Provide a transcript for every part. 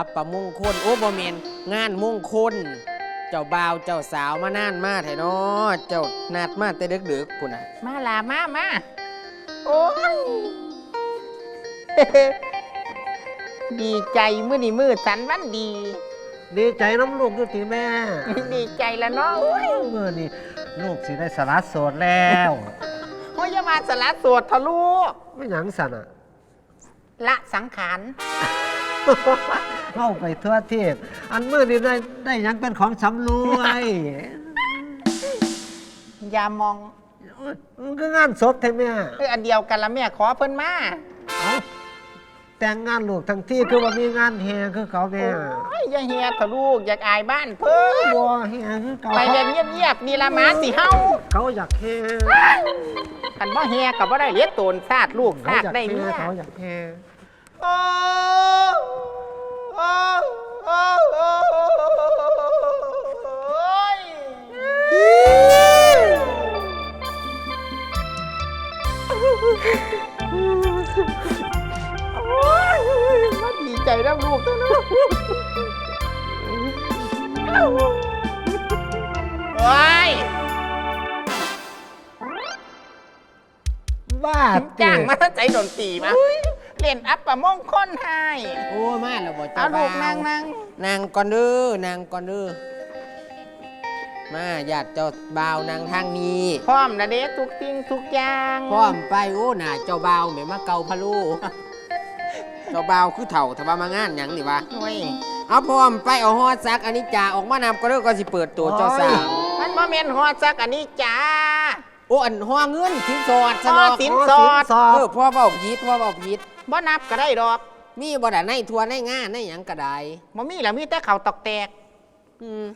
อ่าอัปปมงคลโอ้บ่แม่นงานมงคล เจ้าบ่าวเจ้าสาวมานานมาแท้เนาะเจ้านัดมาแต่ดึกๆพุ่นน่ะ มาลามามาโอ้ย ดีใจมื้อนี้มื้อสันวันดี ดีใจน้ำลูกอยู่ติแม่ ดีใจแล้วเนาะโอ้ยเมื่อนี่ลูกสิได้สลัดโสดแล้วโอ้ยอย่ามาสละโสดทะลูกไม่หยังสันอะ ละสังขาร เข้าไปทั่วเทพ อันเมื่อนี่ได้ได้หยังเป็นของสำรวยอย่ามองมันก็งานศพแท้แม่เอออันเดียวกันละแม่ขอเพิ่นมาเอาแต่งงานลูกทั้งที่คือว่ามีงานแห่คือเขาแม่โอ้ยอย่าเฮียทะลูกอยากอายบ้านเพิ่นบัวแห่คือเขาไปแบบเงียบๆนี่ละหมาสิเฮาเขาอยากแห่คันบ่เฮียก็บ่ได้เลี้ยโตนซาดลูกเขาซาดอยากได้แห่เมีย เขาอยากแห่ มาดีใจน้ำลูกเถอะนะโอ้ยบ้าจ้างมาใจดนตรีมา เล่นอัปปะมงคลให้โอ้มาแล้วบ่เอาเจ้าลูบ่ากนั่งนั่งนางก่อนเด้อนางก่อนเด้อมาญาติเจ้าบ่าวนางทางนี้พร้อมนะเด้ทุกสิ่งทุกอย่างพร้อมไปโอ้หน่าเจ้าบ่าวแม่มาเกาพะโลูเจ้าบ่าวคือเถ่าถ้าว่ามางานหยังนี่วะโอ้ยเอาพร้อมไปเอาฮอดซักอันนี้จ่าออกมานำก็เด้อก็สิเปิดตัวเจ้าสาวมันบ่แม่นฮอดซักอันนี้จ้า โอ้อันฮอเงินสินสอดซะฮอเนาะสินสอดสอเอดอพ่อเว้าผิดพ่อเว้าผิด บ่นับก็ได้ดอกมีบ่ได้ในทัวในงานในหยังก็ได้บ่มีแล้วมีแต่เขาวตอกแตก อืม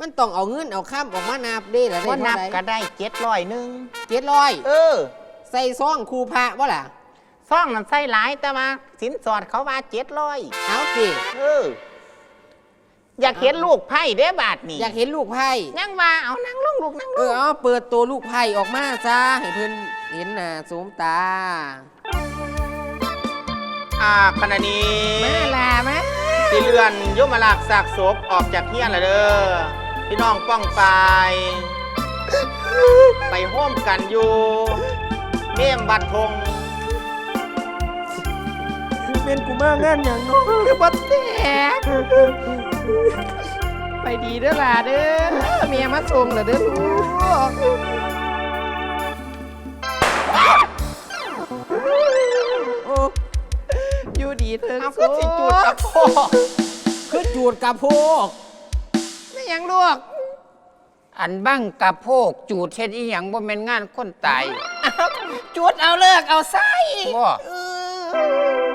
มันต้องเอาเงินเอาข้ามออกมานับเด้ล่ะบ่ได้นัเท่าบใดก็ได้เจ็ดร้อยหนึ่งเจ็ดร้อยเออใส่ซองคูพระบ่ล่ะ ซ่องนั้นใส่หลายแต่ว่าสินสอดเขาว่าเจ็ดร้อยเอาสิเออ อยากเห็นลูกไพ่เด้บาทนี่อยากเห็นลูกไพ่ยังว่าเอานั่งลงลูกนั่งเอลองเอาเปิดตัวลูกไพ่ออกมาซะให้เพิ่นเห็นหน้าสมตา อ่าขณะนี้มาลามาสิเลื่อนยมราชสากศพออกจากเฮียนแล้วเด้อพี่น้องป้องไปไปห้อมกันอยู่เมี่ยมบัดทงเป็นกูมางานอย่างน้อยบัดแตกไปดีเด้อล่ะเด้อเมียมาส่งแล้วเด้อลูกโอ้ อยู่ดีเถอะเอาก็สิจูดกับพ่อคือจูดกับพวกไม่ยังลูกอันบ้างกับโพกจูดเช็ดอีหยังบ่แม่นงานคนตายจูดเอาเลิกเอาไส้บ่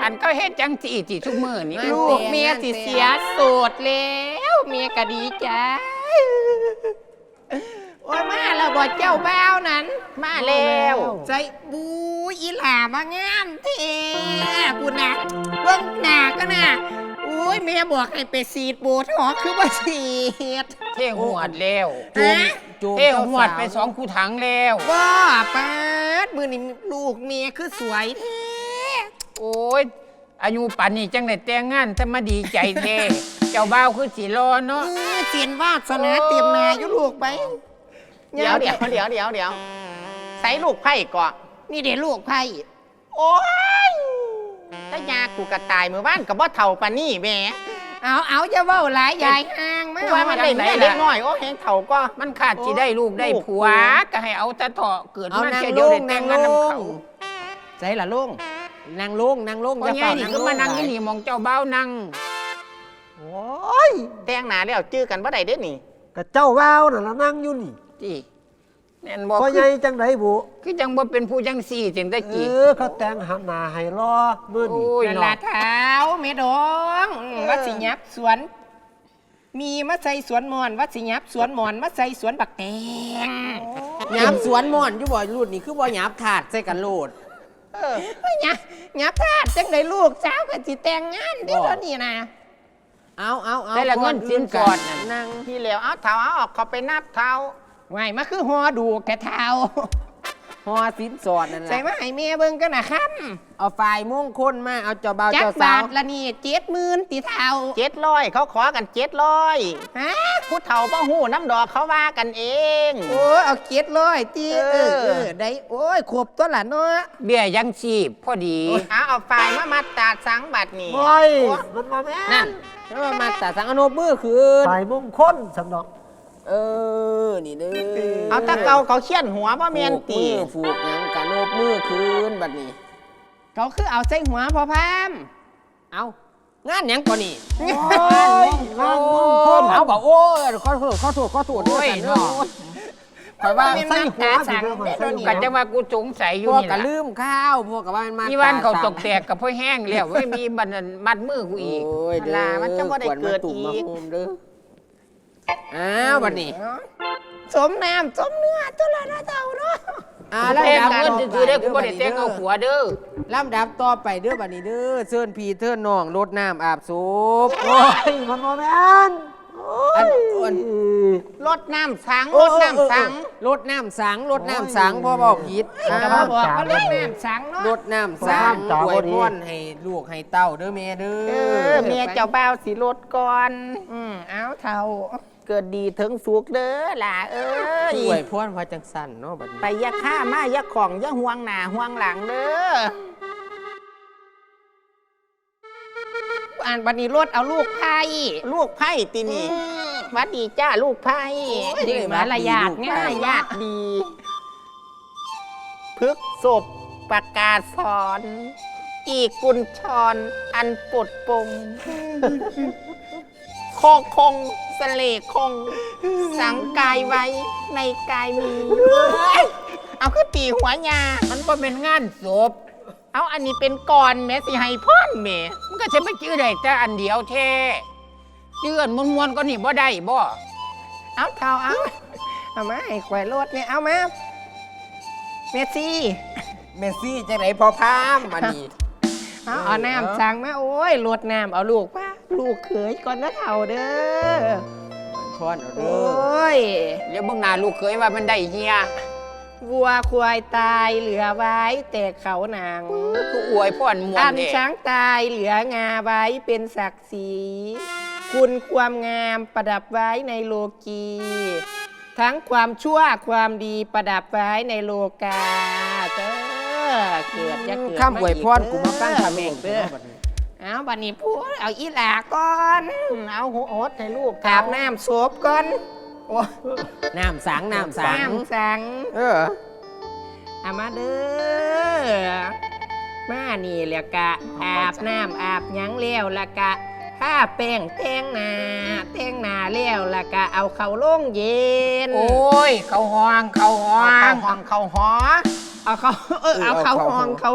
อันก็เฮ็ดจังสีที่ทุกมื้อนี่ลูกเมียสิเสียโสดแล้ว เมียก็ดีใจ โอ้ยมาแล้วบ่เจ้าบ้าวนั้นมาแล้วใจบูอีหลามางามเท่กูนะเบิ่งหน้าก็น่ะโอ้ยแม่บอกให้ไปสีดโบทอกคือบ่สีด เท่หวดแล้วจูงฮะ จูงเท่เจ้าหวดสาวไปสองคูถังแล้วว่าป้าดมือนี่ลูกเมียคือสวยแท้โอ้ยอายุป่านนี้จังได้แต่งงานแต่มาดีใจแท้เจ้าบ่าวคือสิรอเนาะเออเสียนวาสนาเตรียมนาอยู่ลูกไป เดี๋ยวเดี๋ยวเดี๋ยวเดี๋ยวเดี๋ยวใส่ลูกไผ่ก่อนนี่เดี๋ยวลูกไผ่โอ้ยถ้ายากูกระตายมือบ้านกับว่าเท่าปานนี่แหม่เอาเอาจะเว้าหลายยายห่างมากูว่ามันได้แม่เล็กน้อยโอ้แหงเท่าก็มันขาดสิได้ลูกได้ผัวลูกก็ให้เอาแต่เถาะเกิดเอามานางแค่ลเดียวได้งแต่นางงงานลนำงเขาใส่ละลุงนางลงนางลงพ่อใหญ่นี่ก็มานั่งที่นี่มองเจ้าบ่าวนั่งโอ้ยแต่งหนาแล้วจื้อกันว่าใดเด้นี่กับเจ้าว้าวน่ะละนั่งอยู่นี่ ที่แม่นบอกพ่อใหญ่จังไดบุคือจังบ่เป็นผู้จังสี่จังได้เอกี่อเขาแต่งหันหน้าให้รอมื้อนี้โอ้ยนั่นเนาะละเท้าเมดองอืมวัดสิยับสวน มีมาใส่สวนหมอนวัดสิยับสวนหมอนมาใส่สวนบักแตงหยาบสวนม่อนอยู่บ่อยรุ่นนี่คือบ่หยาบถาดใส่กันโลดเออเฮ้ยยับยับทาดจังไดลูกสาวกับสิแต่งงานเดี๋ยวบ่นี้นะ เอาเอาเอาได้ละเงินสินสอดน่ะนางที่แล้วเอาเท้าเอาออกเขาไปนับเท้า ไว้มาคือหอดูกแกเท้าฮอสินสอดนั่นแหใส่ละมาให้แม่เบิ่งกันนะค่เอาฝ่ายมงคลมา เอาเจ้าบ่าวำจักเจ้าบาสาวทละนี่เจ็ดหมื่นตีเท่าเจ็ดร้อยเขาขอกันเจ็ดร้อยฮะผู้เฒ่าป้าหูน้ำดอกเขาว่ากันเอง โอ้ยเอาเจ็ดร้อยตีเอเออ อเออได้โอ้ยครบตัวละเนาะ เบี้ยยังชีพพอดี เอาเอาฝ่ายมามาตราดสังบัตรนี่โอ้ยมันมาแม่นั่น แล้วมามาแต่สังอนุมือคืนฝ่ายมงคลสำนอก เออ นี่เด้อเอาตะเกาเขาเขียนหัวว่าเมียนตีผูกมือผูกหยังกะโนบมือคืนบัดนี้ เขาคือเอาใส่หัวพอพามเอางานหยังก่อนนี่โอ้ยงานมงคลเอาบอกโอ้ยขอโทษขอโทษขอโทษโอ้ยเนาะเนาะคอยว่าใส่หัวสิเด้อข่อยใส่หัวกันจังว่ากูสงสัยอยู่พวกนี่กะล่ะลืมข้าวพวกกะว่ามันมาอีวันเขาสมตกแตกกับพ่อแห้งแล้วไม่มีบันนั้นมัดมือกูอีกโอ้ยเด้อลามันจะบ่ได้เกิดควรมาตุ่มมาอีกโฮมเด้อ อ้าวบัดนี้สมน้ำสมเนื้อตัวละนะเจ้าเนาะอ่าแต่งลำดับเงินซื้อๆได้กูบ่ได้แต่งเอาหัวเด้อลำดับต่อไปเด้อบัดนี้เด้อเชิญพี่เทิญน้องรดน้ำอาบศพโอ้ยมันมาแม่นโอ้อันยอันรดน้ำสังรดน้ำสังรดน้ำสังรดน้ำสังพ่อบอกผิดจะอ่ามาบอกว่าเล่นน้ำสังเนาะรดน้ำสังอวยพรให้ลูกให้เต้าเด้อแม่เด้อเออเมียเจ้าบ่าวสิรดก่อนอืมเอาเท่า เกิดดีถึงสุกเด้อล่ะเอ้ยอวยพรพระจังสันเนาะบัดนี้ไปอยาฆ่ามาอยาของอยาห่วงหน้าห่วงหลังเด้ออ่านบันนี้รถเอาลูกไพ่ลูกไพ่ตีนี่หวัดดีจ้าลูกไพ่เด็กมารยาทง่ายญาติดีพึกศพประกาศสอน อีกกุญชรอันปลดปง คอคงสเลคง สังกายไว้ในกายมี เอาคือตีหัวยา มันบ่เป็นงานศพเอาอันนี้เป็นก่อนแม่สิให้พ่อนแม่มันก็จะไปชื่อได้แต่อันเดียวแท้ชื่ออันมวนๆก็นี่บ่ได้บ่เอาเท่าเอาเอามาให้ควายรถเนี่ยเอามาเมสซี่เมสซี่จังไหนพอพามบัดนี้เอาเอาน้ำสังมาโอ้ยรดน้ำเอาลูกป้า ลูกเขยก่อนนะเท่าเด้อพรเอาโอเด้อ้ยเดี๋ยวเบิ่งหน้าลูกเคยว่ามันได้เฮียวัวควายตายเหลือไว้แต่เขาหนัง กูอวยพรมวนอันเด้ช้างตายเหลืองาไว้เป็นศักดิ์ศรีคุณความงามประดับไว้ในโลกี ทั้งความชั่วความดีประดับไว้ในโลกาเด้อเกิดจะเกิดข้ามอวยพรกูมาฟังเด้อคำเองเด้อบัดนี้ เอาบัดนี้พูดเอาอีหลาก่อนเอาหัวโอดให้ลูกอาบน้ำศพก่อนโอ้น้ำสังน้ำสัง น้ำสัง เออเอามาเด้อมานี่แหละกะอาบน้ำอาบหยังแล้วละกะถ้าแป้งแต่งหน้าแต่งหน้าแล้วละกะเอาเขาลงเย็น โอ้ย เขาห้องเขาห้อเข้างห้องเข้าหอ เอาเขาเออเอาเขาห้องเขาห้อ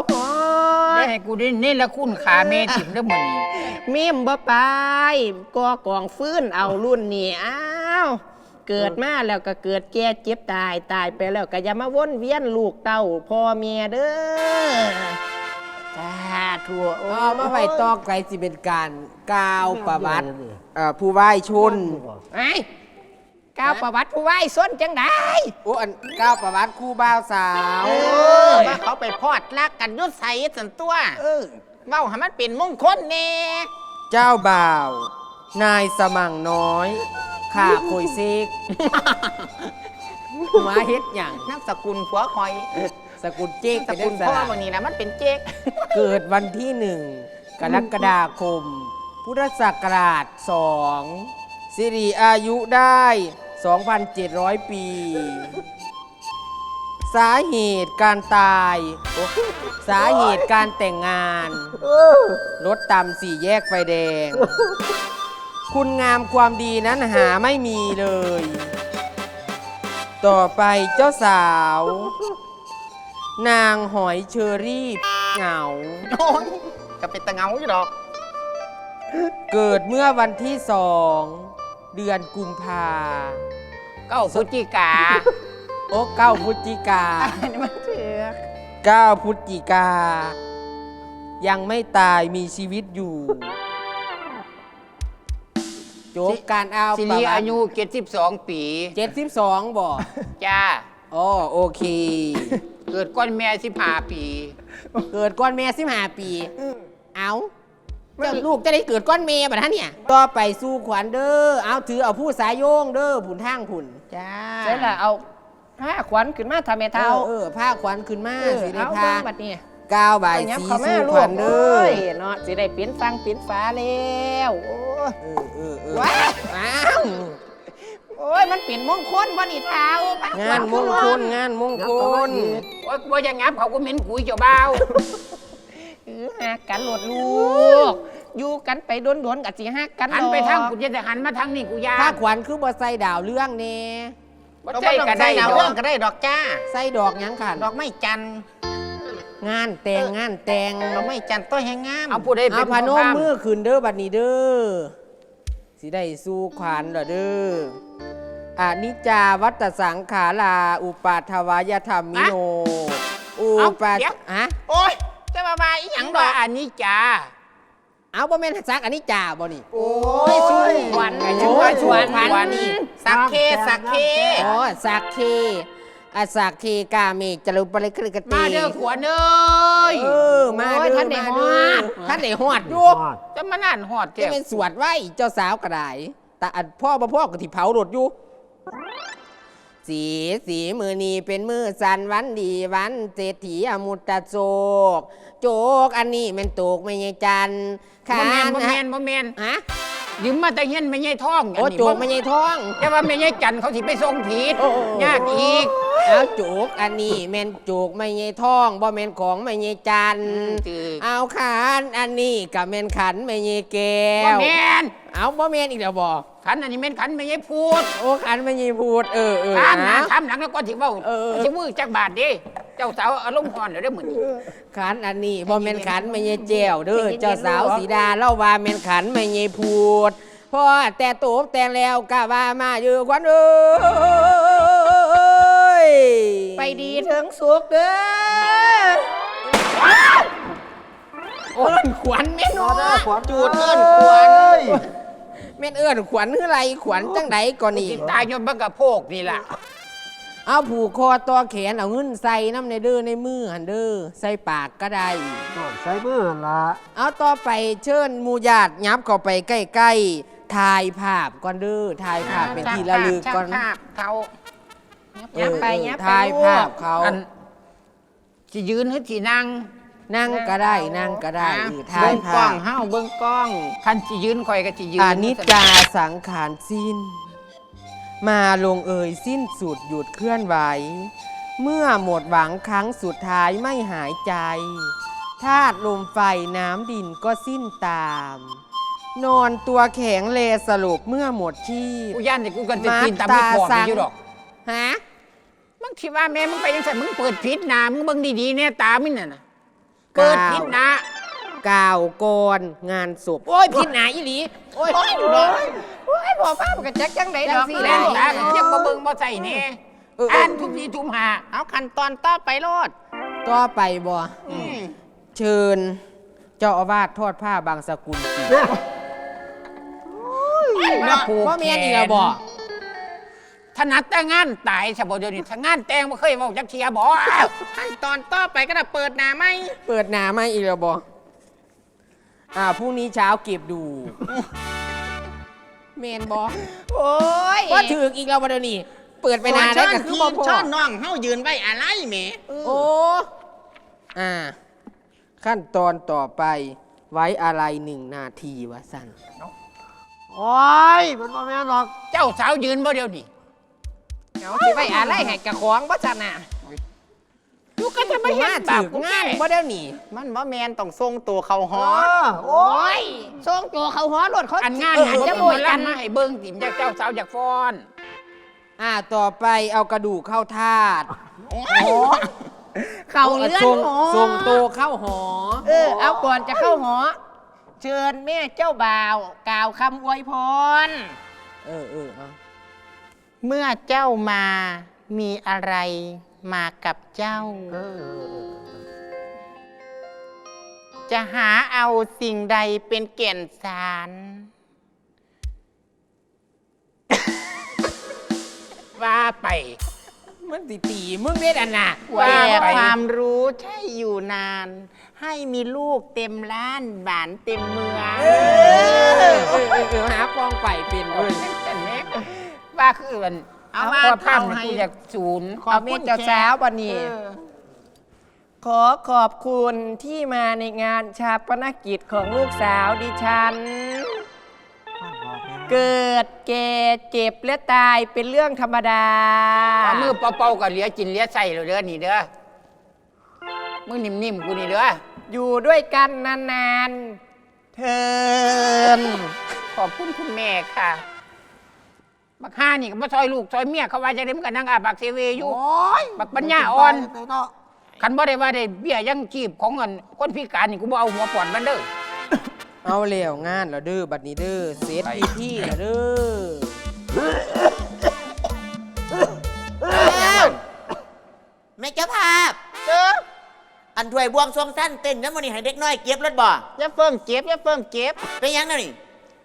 ได้งให้กูได้เน้นละคุณขาเมถิ่มเด้อมื้อนี้มิมบ่ไปกอกองฟื้นเอารุ่นนี่อ้าวเกิดมาแล้วก็เกิดแก่เจ็บตายตายไปแล้วก็อย่ามาวนเวียนลูกเต้าพ่อเมียเด้อสาธุโอ้เอามาไว้ต่อไกลสิเป็นการกล่าวประวัติเอ่อผู้ไหว้ชน ไอ้ ก้าวประวัติผู้ไหว้ส้นจังได้โอ้อันกล่าวประวัติครูบ่าวสาวเออว่าเขาไปพอดรักกันอยุดใสสันตัวเออเว้าให้มันเป็นมงคลแน่เจ้าบ่าว นายสมั่งน้อยข้าโคยเซกมาเฮ็ดอย่างนับสกุลผัวคอยสกุลเจ๊กสไปได้กุลสพ่อละบางนี้นะมันเป็นเจ๊กเกิดวันที่หนึ่งกรกฎาคม พุทธศักราชสองสิริอายุได้ 2,700 ปี สาเหตุการตายโอ้สาเหตุการแต่งงาน รถตำสี่แยกไฟแดง คุณงามความดีนั้นหาไม่มีเลย ต่อไปเจ้าสาว นางหอยเชอรี่เหงา โอ้ยก็เป็นตะเงาอยู่ดอก เกิดเมื่อวันที่สอง เดือนกุมภาเก้าพฤศจิกาโอ้เก้าพฤศจิกาอันนี้มันเถือกเก้าพฤศจิกา ยังไม่ตายมีชีวิตอยู่จบการเอาสิประริวัอาติยุ72 ปี เจ็ดสิบสองบ่จ้า อ๋อโอเค เกิดก้อนแม่สิบห้าปี เกิดก้อนเมสิบห้าปี เอา เจ้าลูกจะได้เกิดก้อนเมบัดฮะเนี่ยต่อไปสู้ขวัญเด้อเอาถือเอาผู้สายโยงเด้อผุนทางผุนจ้าใช่ละเอาผ้าขวัญขึ้นมาทำแม่เท้าเท้าเออผ้าขวัญขึ้นมาเออสิได้เอาผ้าเบิ่งบัดนี้ก้าวใบายยับสีเขาแม่สู้ลูขกวัญเด้โอ้อยเนาะสิได้ปิ้นฟังปิ้นฟ้าแล้วโอ้ยเออเออเออว้ายอ้าวโอ้ยมันเป็นมงคลบ่นี่เท้างานมงคลงานมงคลโอ๊ยว่าอย่างงับเขาก็เหม็นกุยเจ้าบ่า วเออหักกันโหลดลูก อยู่กันไปโดนๆกับสิหักกันหันไปดอกทางกูจะแต่หันมาทางนี่กูยาผ้าขวัญคือบ่ใส่ดาวเรื่องเน่บ่เราใช่ไม่ต้องก็ใส่ได้ดาวดอเรื่อกงก็ได้ดอกจ้า ใส่ดอกหยังขันดอกไม่จันทร์งานแต่งงานแต่งดอกไม่จันทร์ต้นแห่งงาม เอาผู้ใดเป็เอานพานผู้มข้ามมือขึ้นเด้อบัดนี้เด้อสิได้สู้ขวัญเหรอเด้ออานิจจาวัตสังขาราอุปาทวายธรรมมิโนอุปาฮะโอ้ย จะมาบายอีหหยัยังงดว่าอกอันนี้จ้าเอาบ่แม่นซักอันนี้จ่าบ่นี่ โอ้ยสู้ขวัญไอ้ยังว่าสู้ขวัญนี่สักเคสักเค อ๋อสักเคอาสักเคกาเมจรุปริกริกติมาเด้อขวานเอ้ยเออมาโอ้ยเด้อท่านได้มาฮเด้ออดท่านได้ฮอดอยู่ฮอดจะมานั่นหอดจะเจ้าเป็นสวดไว้เจ้าสาวก็ได้แต่อันพ่อบ่พ่อก็ที่เผารถอยู่ สีสีมือนี้เป็นมือสันวันดีวันเศรษฐีอมุตตะโศกโจกอันนี้แมันตกไม่ใช่จันทร์บ่แมนบ่แมฮะนบ่แมนฮะยืมมาแต่เฮียนไม่ใช่ท้องโอ้โจกไม่ใช่ท้อง แต่ว่าไม่ใช่จันทร์เขาสิไปส่งผิดโอ้โอ้ยากอีก เอาโจกอันนี้แม่นโจกไม่ใช่ท้องบ่แม่นของไม่ใช่จันทร์ถือเอาขันอันนี้กับแม่นขันไม่ใช่แก้บ่วแมนเอาบ่แม่นอีกแล้วบ่ ขันอันนี้แม่นขันไม่ใช่พูดโอ้ขันไม่ใช่พูด เออเออถามหนะเอาถามหลังแล้วก็สิเว้าเออสิมือจักบาทเด้เจ้าสาวอารมณ์ร้อนเดี๋ยวได้อมื้อนี้ขันอันนี้บ่แม่นขันไม่ใช่แจ้วเด้อเจ้าสาวสีดาเล่าว่าแม่นขันไม่ใช่พูดพอแต่โตบแต่แล้วกะว่ามาอยู่ควันเอ้ยไปดีถึงสุขเด้อโอ้ยขวัญแม่นรอเนาะได้ขวัญจูดเอิ้นขวัญเอ้ย แม่นเอื้อนขวัญคืออะไรขวัญจังไดก่อนนี่สิตายย้อนบังกะโพกนี่ล่ะเอาผูกคอต่อแขนเอาเงินใส่น้ำในเด้อในมือหันเด้อใส่ปากก็ได้อ้าวใส่มือละเอาต่อไปเชิญหมูญาติยับเข้าไปใกล้ๆถ่ายภาพก่อนเด้อถ่ายภาพเป็นที่ระลึกก่อนช่างภาพเขายับไปยับไปถ่ายลูกภาพเขา อันสิยืนหรือสินั่ง นั่งก็ได้นั่งก็ได้อะเออถ่ายเบิ้งกล้ภาอพงเฮ้าเบิ้งกล้อง คันสิยืนคอยก็สิยืนอานิจจาสังขารสิ้น มาลงเอ่ยสิ้นสุดหยุดเคลื่อนไหว เมื่อหมดหวังครั้งสุดท้ายไม่หายใจธาตุลมไฟน้ำดินก็สิ้นตาม นอนตัวแข็งเลสลบเมื่อหมดชีพ กูย่านแต่กูกันจะกินตามไม่พอมาตาสั่ไปงอยู่ดอก ฮะ มึงคิดว่าแม่มึงไปยังไงมึงเปิดพิษหนามึงเบิ่งดีๆเนี่ยตามึงน่ะนะ เปิดพิษหนากาวกรงานศพโอ้ยผิดหนาอีหลีโอ้ยโอ้ยดูดอกโอ้ยบ่ฟ้ามันก็จักจังไดดอกจังสิแล้แล้ววตาก็เทียบบ่เบิ่งบ่ใส่เนี่ยเออเออ่าอนทุกทีทุกหาเอาขั้นตอนต่อไปโลดต่อไปบ่เชิญ เจ้าอาวาสทอดผ้าบางสกุลสิมาผูกว่าแขเมียนี่ละบ่ ถนัดแต่งานตายซะบ่เดี๋ยวนี้ถ้างานแต่งบ่เคยเว้าจักเทียบ่ขั้นตอนต่อไปก็ได้เปิดหน้าไหมเปิดหนามาอีกแล้วบ่อ่าพรุ่งนี้เช้าเก็บดู เมนบ่โอ้ยว่าถือกอีกแล้วบ่เดี๋ยวนี้เปิดไปนานได้วก็คือบ่พอช่อนน้องเฮ้ายืนไว้อะไรแหมโอ้อ่า ขั้นตอนต่อไปไว้อะไรหนึ่งนาทีวะสันโอ้ยมันบ่แม่นหรอก เจ้าสาวยืนบ่เดี๋ยวนี้ เอาสิไปอะไรให้กะของบ่จันน่ะกูก็จะไม่เห็นมาบาถืปอกูงาง่านยบ่เดี๋ยวนี้มันบ่แมนต้องทรงตัวเขาฮเออดอโอ้โอ้ยยส่งตัวเขาหัวรถเขาอันงานเออหันจะจะโบบ่ยกักันนมาให้เบิ่งติ่มจากเจ้าสาวจากฟ้อนอ่าต่อไปเอากระดูกเข้าธาตุเขาเลื่อนทรงหอทรงโตเข้าหอ เออ เอาก่อนจะเข้าหอ เชิญแม่เจ้าบ่าว กล่าวคำอวยพร เออเออ เอาเมื่อเจ้ามามีอะไรมากับเจ้าเออจะหาเอาสิ่งใดเป็นเก่นสาร ว่าไป มันตีตีมึงเด็ดอันน่ะแต่ไปความรู้ใช่อยู่นาน ให้มีลูกเต็มล้านบานเต็มเมือง เออเออเออเออหาปองไปเป็นเว้ยแต่เน็ก ว่าคือมันเอามาพอภาพเอามันให้กูอยากศูนย์ขอบเอาเมคุฆณเจ้าสาววันนี้เออขอขอบคุณที่มาในงานชาปนกิจของลูกสาวดิฉัน เกิดแก่เจ็บและตายเป็นเรื่องธรรมดา เอามือเป่าๆกับเหลียกินเหลียใส่เลยเด้อนี่เด้อมือนิ่มๆกูนี่เด้ออยู่ด้วยกันนานๆ เทิน ขอบคุณคุณแม่ค่ะ บักห้านี่ก็มาซอยลูกซอยเมียเขาว่าจะได้มันกันนั่งอาบักเซเวอยู่ โอ้ยบักปัญญาอ่อนคันบ่ได้ว่าได้เบี้ยยังชีพของเงินคนพิการนี่กูบ่เอาหัวปอดมันเด้อ เอาแล้วงานแล้วเด้อบัดนี้เด้อเซตพิธีแล้วเด้อแม่เจ้าภาพอันถวยบวงสรวงสั้นเต้นน้ำมันนี่ให้เด็กน้อยเก็บรถบ่อย่าเฟิ่งเจ็บอย่าเฟิ่งเจ็บ เป็นหยังนั่นนี่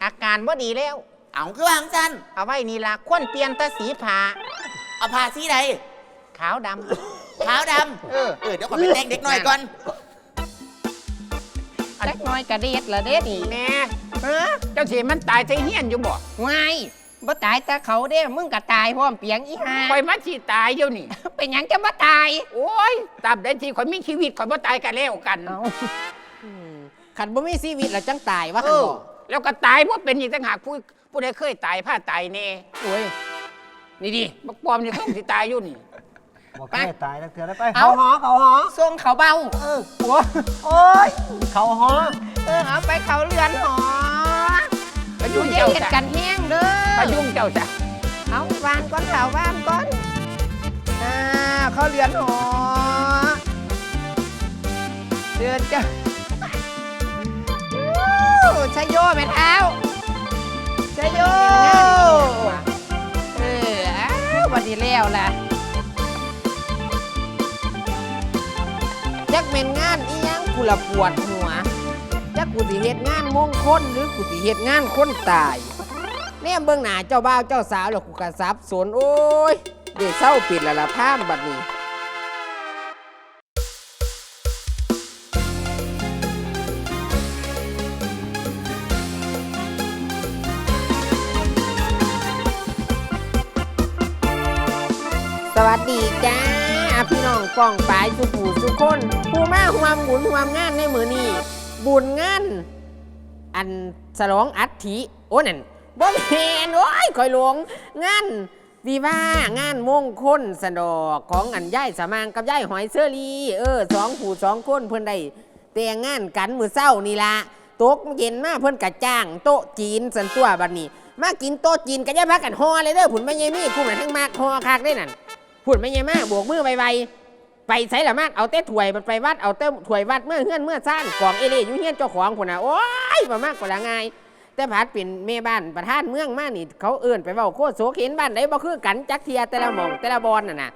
อาการบ่ดีแล้ว เอาคือวางสั้นเอาไว้นี่ล่ะควรเปลี่ยนแตาสีผ้าเอาผ้าสีใดขาวดขาวดำเออำเออเดี๋ยวขอไปแต่งเด็กน้อยก่อนเล็กน้อยกระเด็ดละเด็ดนี่แม่เออเจ้าสิมันตายใส่เฮียนอยู่บ่วายบ่ตายแต่เขาเด้มึงก็ตายพร้อมเปียงอีห่าข่อยมาสิตายเดี๋ยวนี้ เป็นหยังจะบ่ตาย โอ้ยตราบใดที่ข่อยมีชีวิตข่อยบ่ตายกันแล้วกันเอาอืมขันบ่มีชีวิตแล้วจังตายว่าเอคันอบ่ แล้วก็ตายบ่เป็นอีกต่างหากผู้ผู้ใดเคยตายผ้าตายแน่โอ้ยนี่ดิบักปอมนี่คงสิตายอยู่นี่ บอกให้ตายแล้วเถื่อแล้วไป เอา เขาหอเขาหอทรงเขาเบา เออหัวโอ้ย เขาหอเออเอาไปเขาเรือนหอไปอยุ่ยู่งเย็นเจ้าเห็ดจ้ะกันแห้งเด้อไปยุ่งเจ้าจ้ะเอาวานก้อนเขาวานก้อนอ่าเขาเรือนหอเดือนจ้ะ อู้ชัยโยแม่เท้าชัยโยเอออ้าววันนี้แล้วล่ะจักเป็นงานอีหยังกูละปวดหัวจักกูสิเฮ็ดงานมงคลหรือกูสิเฮ็ดงานคนตายเนี่ยเบื้องหน้าเจ้าบ่าวเจ้าสาวแล้วกูก็สับสนโอ้ยเดี๋ยวเศร้าปิดละละพามบัดนี้ จ้าพี่น้องป้องปายสุผูสุคนผู้มาหวามบุญหวามงานในมือนี้บุญงานอันฉลองอัฐิโอ้นั่นบ่แม่นโอ้ยคอยหลวงงานวีว่างานมงคลสนอกของอันย่ายสามางกับย่ายหอยเซอรี่เออสองผู้สองคนเพิ่อนได้แต่งงานกันมือเศร้านี่ละตกเย็นมาเพิ่อนกะจ้าง โต๊ะจีนสันตัวบัดนี้ มากินโต๊ะจีนก็อย่าพักกันฮอเลยเด้อผุนไม่ยมีคู่นั้นทั้งมากฮอคักได้นั่น พูดไม่ยังมากบวกมือไวๆไปใส่ละมากเอาเต้ถวยมันไปวัดเอาเต้ถวยวัดเมื่อเฮือนเมื่อสร้างกองเอเล่อยู่เฮือนเจ้าของคนน่ะโอ้ยมามากกว่าละไงแต่ผัดเป็นเมบ้านประธานเมืองมานี่ เขาเอื่นไปเว่าโคตรโสเห็นบ้านไหนบ่คือกันจักเทียแต่ละหมองแต่ละบอลน่ะนะ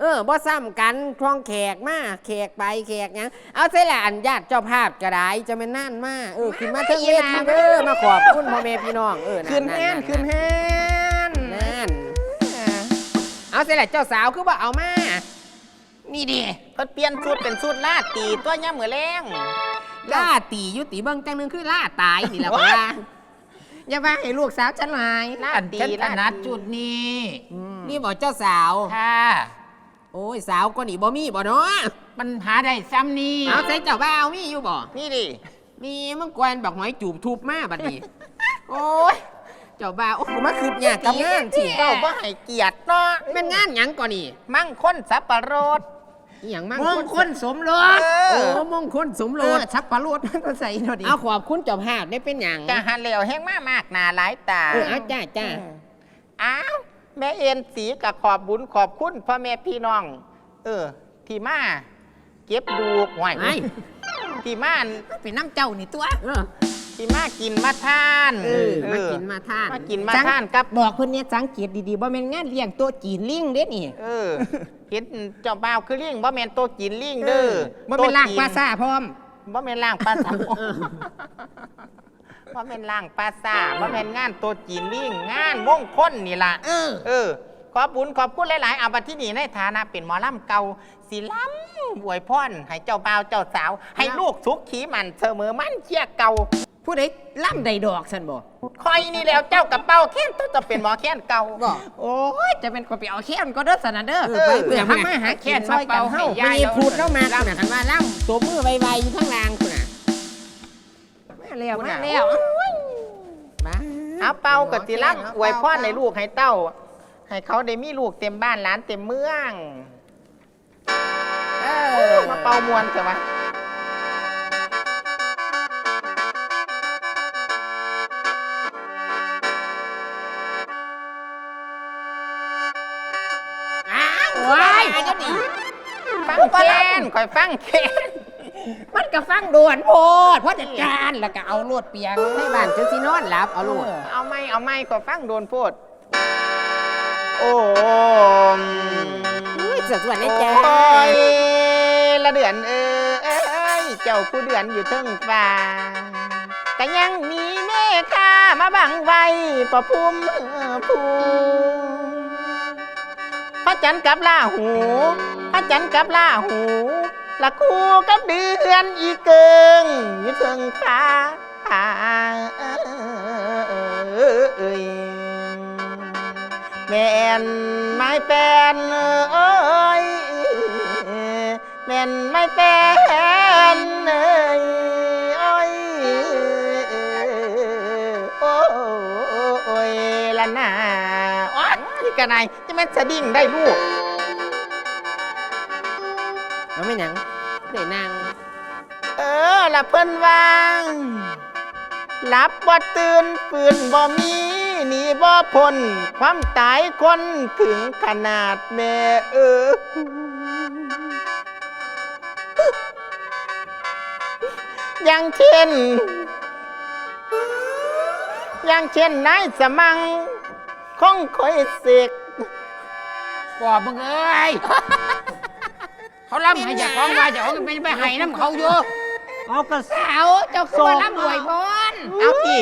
เออบ่ซ้ำกันคลองแขกมาแขกไปแขกหยังเอาใส่ละอันญาติเจ้าภาพก็ได้จะไม่นั่นมาเออขึ้นมาเทั้งเวทีเด้อมาขอบคุณพ่อแม่พี่น้องเออขึ้นแห้นขึ้นแห้นนั่น เอาใส่ละเจ้าสาวคือว่าเอามา นี่ดิเพิ่นเปลี่ยนสูตรเป็นสูตรลาดตีตัวย่ำมือแรงล่าตีอยุติเบิ้งจังหนึงคือล่าตายนี่แหละว่าอย่าว่าให้ลูกสาวฉันหลายลาอัดนตีฉันถลาดนัดตี จุดนี้นี่บอกเจ้าสาว ค่ะ โอ้ยสาวก็นี่บ่มีบ่เนาะมันหาได้ซ้ำนี่เอาใส่เจ้าบ่าวมีอยู่บ่นี่ดิมีมึงกวนบอกหอยจูบทุบมาบัดนี้ โอ้ย เจ้าบ่าวโอ้โหมาคืดยากกับงานสิเจ้าบ่ให้เกียรติเนาะแม่นงานหยังก่อนนี่ มั่งคนสับปะรดอหย่างมั่งมงคลสมรสเอโอ้อมงคลสมรเออสชับปะรดก็ใส่หน่อยดิเอาขอบคุณเจ้าภาพได้เป็นหยังจะหันเหลวแห้งมากมากๆหนาหลายตาเออเอาจ้าจ้าอ้าวแม่เอ็นสีกับขอบบุญขอบคุณพ่อแม่พี่น้อง เออ ที่มาเก็บดูกหวยไอ้ที่มาเป็นน้ำเจ้านี่ตัว เออที่มากินมาทานเออมากินมาทานมากินมาทานกับ บอกเพิ่นเนี่ยสังเกตดีๆว่าเป็นงานเลี้ยงโต๊ะจีนลิงเด้นี่เออเห็นเจ้าบ่าวคือลิงบ่แม่นโตะกินลิงเด้อบ่เป็นลากปลาซ่าพร้อมบ่แม่นล่างปลาซ่าบ่แม่นล่างปลาซ่าบ่แม่นงานโตะจีนลิงงานมงคลนี่ล่ะเออเออขขอบบุญขอบคุณหลาย ๆอาบัติที่นี่ในฐานะเป็นหมอลำเก่าสิล้ำอวยพรให้เจ้าบ่าวเจ้าสาว ให้ลูกสุขขีมันเสมอมั่นเชี่ยเก่า ผู้ใดล่ำใดดอกสันบ่คอยนี่แล้วเจ้ากระเป๋าแค้นต้องจะเป็นหมอแค้นเก่าบ่โอ้ยจะเป็นคนไปเอาแค้นก็เด้อสันนะเด้อเออไปเผื่อทำมาหาแค้นซอยกันเฮาย้ายมีพูดแล้วมาคุณน่ะคันว่าล่ำตัวมือไวๆอยู่ข้างล่างคุณน่ะมาแล้วมาแล้วบ้าเอาเป่ากับติลักอวยพรในลูกให้เต้า ให้เขาได้มีลูกเต็มบ้านหลานเต็มเมือง เออมาเป่ามวนเถอะวะ ว้ายฟังแค้นคอยฟังแค้นมันก็ฟังด่วนโพดเพราะจัดการแล้วก็เอาโลดเปียงให้บ้านจะสินอนหลับเอาลูกเอาไม่เอาไม่คอยฟังโดนโพดโอ้มอุ้ยเสือสวนในใจโอ้ยละเดือนเอ้ยเจ้าผู้เดือนอยู่เทึงฟ้าก็ยังมีเมฆามาบังไว้ประพุ่มพู พระจันทร์กับลาหู พระจันทร์กับลาหูละคู่กับเดือนอีเกิงยู่เทึงฟ้าแม่นไม้แปนเอ้ยแม่นไม้แปนเอ้ นี่กันไงจะแม่นสะดิ่งได้ลูกเอาไม่หนังเดี๋ยวนางเออละเพิ่นวางหลับบ่ตื่นฝืนบ่มีหนีบ่พ้นความตายคนถึงขนาดแม่เออ อย่างเช่น อย่างเช่นนายสมัง คงคอยเสกปอบมึงเอ้ย เขาล่ำให้จากของว่าจากของไปไปให้น้ำเขาอยู่เอากระสาวเจ้าคือว่าล่ำรวยพรเอาดิ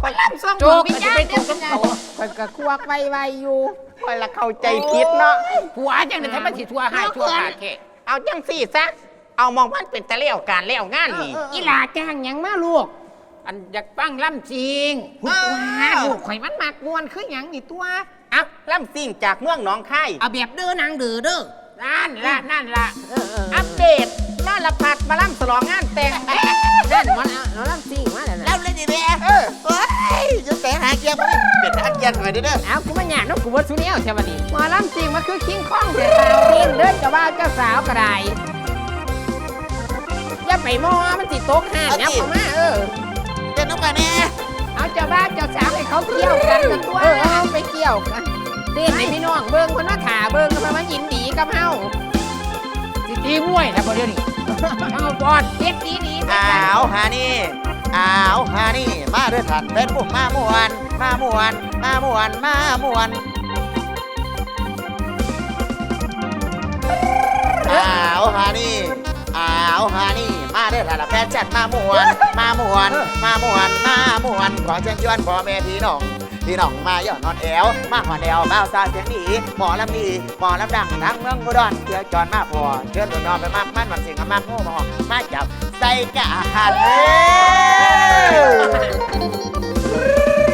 ไปล่ำซ่องโจดวงกวิญจะญาณไปเด้ถูอกกับเขาคอยกระควักไวๆอยู่คอยละเข้าใจผิดเนาะ ผัวจังเลยถ้ามันสิทัวให้ทัวขาดแค่เอาจังสี่ซะ เอามองมันเป็นตะเลี้ยวการเลี้ยวงานนี่ อีหลาจ้างหยังมาลูก อันอยากฟังล่ำจริงว้าลูกข่อยมันมากมวนคือหยังนี่ตัวอะล่ำสิ่งจากเมืองหนองคายเอาแบบเด้อนางเด้อเด้อนั่นละนั่นละอัปเดตน่าละพัดมาล่ำสลองงานแต่งนั่นมันเอาเราล่ำซิ่งมาแล้วนะเล่าเล่นดีแม่เออเฮ้ยจะแต่หาเกียร์บ่มีเป็นหาเกียร์หน่อยเด้อเด้อเอากูมาหยาดนกกูว่าสุเนียวใช่ปะนี่หมอลำจริงมันคือคิงคองแต่สาสาววเล่นเด้อจะว่าเจ้าสาวก็ได้อย่าไปมอมันติดโต๊ะห่านเนี่ยผมมาเออ เต้นน้ำกันแน่เอาเจ้าบ้านเจ้าสาวให้เขาเที่ยวกันกันตัวเออเอาไปเกี่ยวกันเต้นในพี่น้องเบิ้งคนว่าขาเบิ้งเพราะมันยินดีกับเฮาสิตีมวยนะบ่เดี๋ยวนี้เอาบอดเด็กดีดีอ้าวฮานี่อ้าวฮานี่ มาเด้อท่านเป็นผมมามวน มามวน มามวน มามวนอ้าวฮานี่อ้าวฮานี่ มาเด้อท่านละแฟนจัดมามวน มามวน มามวน มามวนขอเชิญชวนพ่อแม่พี่น้องพี่น้องมาย่อนนอนแอวมาหอนแอวบ้าวซาเสียงดีหมอลำดีหมอลำดังทั้งเมืองอุดรเกี่ยวจอนมาพอเชิญนอนไปมากมันมันสิงกับมากโง่มอมาจับใส่กะหันเอ้ย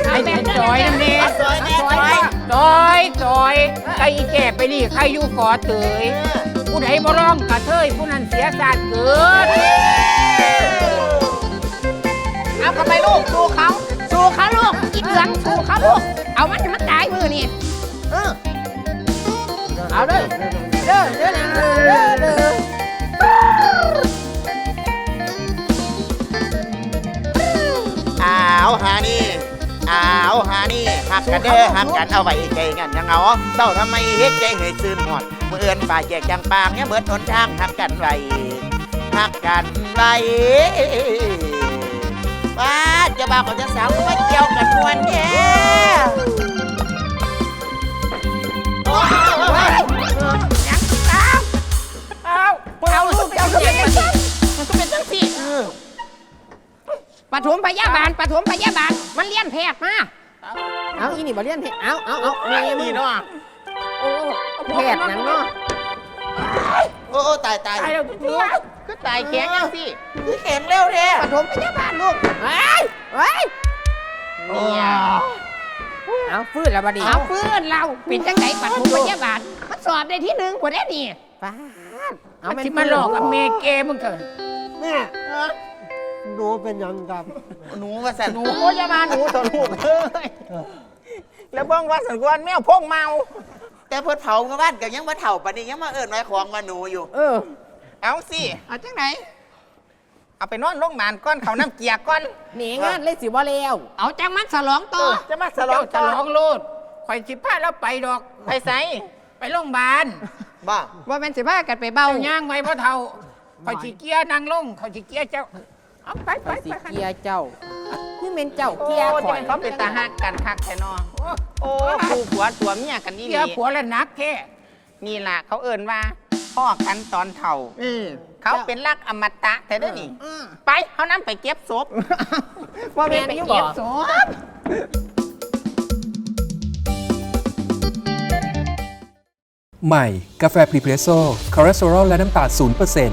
ไอ้เด็กจอยนั่นเองเอาซอยแน่ซอยจอยจอยใครอีแก่ไปนี่ใครอยู่ขอเตย ผู้ใดบ่ร้องกระเทยผู้นั้นเสียศาสตร์เกิดเอาเข้าไปลูกสู้เขาสู้เขาลูกอีเหลืองสู้เขาลูกเอามันจะมาตายมือนี่เอาเด้อเด้อเด้อเด้อเด้อเด้ออ้าวฮานี่อ้าวฮานี่ หักกันเด้อหักกันเอาไว้ใจกันยังเอาเต้าทำไมเฮ็ดใจให้ซื่นหอดเมื่อเอินฝ่ายแจกจังปางเนี่ยเหมือนหนทางหักกันไว้หักกันไว้ว้าจะบ่าวกับจะสาวมาเกี่ยวกันมวนเนี่ยโอ้ยเอาเอาลูกเอาลูกเป็นจังซี่มันก็เป็นจังซี่ปฐมพยาบาลปฐมพยาบาล มันเลี้ยนแพทย์มา เอาอีนี่บ่เลี้ยนเถอะเอาเอาเอาแม่มึงนี่เนาะโอ้แพทย์นั้นเนาะโอ้โอ้ตายตายตายแล้วทุกทีก็ตายแข็งยังสิคือเข็นเร็วแท้ปฐมพยาบาลลูกไว้ไว้เนี่ยเอาฟื้นแล้วบัดนี้เอาเพื่อนเราเป็นจังไหนปัดผมพยาบาลมันสอบได้ที่หนึ่งคนนี้นี่ป้าดเอามันแม่นสิมาหลอกกับเมเกมึงเกินแม่ หนูเป็นหยังครับ หนูว่าสันหนูพยาบาลหนูสอนลูกเอ้ยแล้วเบิ่งว่าสังกวนแมวพงเมา แต่เพิ่นเผาเมื่อบ้านก็ยังมาเถ่าปานนี้ยังมาเอิ้นไว้ของมาหนูอยู่ เออ เอาสิเอาจังไหน เอาไปนอนโรงพยาบาลก้อนเขาน้ำเกียร์ก้อน หนีงานเลยสิบ่แล้วเอาจังมันฉลองต่อจะมาสฉลลอองงฉลองโลดข่อยสิพาแล้วไปดอก ไปไสไปโรงพยาบาลบ้าว่าเป็นสิบ้ากันไปเบ้าเจ้าย่างไว้พ่อเฒ่าข่อยสิเกียร์นางลงข่อยสิเกียร์เจ้า เอาไปไปไปสิไปเกียร์เจ้านี่เป็นเจ้าโอ้เกียร์จะข่อยเป็นเขาเป็นตาหักกันคักแท้เนอโอ้คู่ผัวตัวเมียกันนี่เกียร์ผัวละนักแท้นี่ล่ะเขาเอิ่นว่าพ่อกันตอนเฒ่าเออเขาเป็นรักอมตะแต่เด้อนี่ไปเขานั่ไปเก็บศพว่าเป็นไปเก็บศพใหม่ กาแฟพรีเพรสโซ่คอเลสเตอรอลและน้ำตาล0%น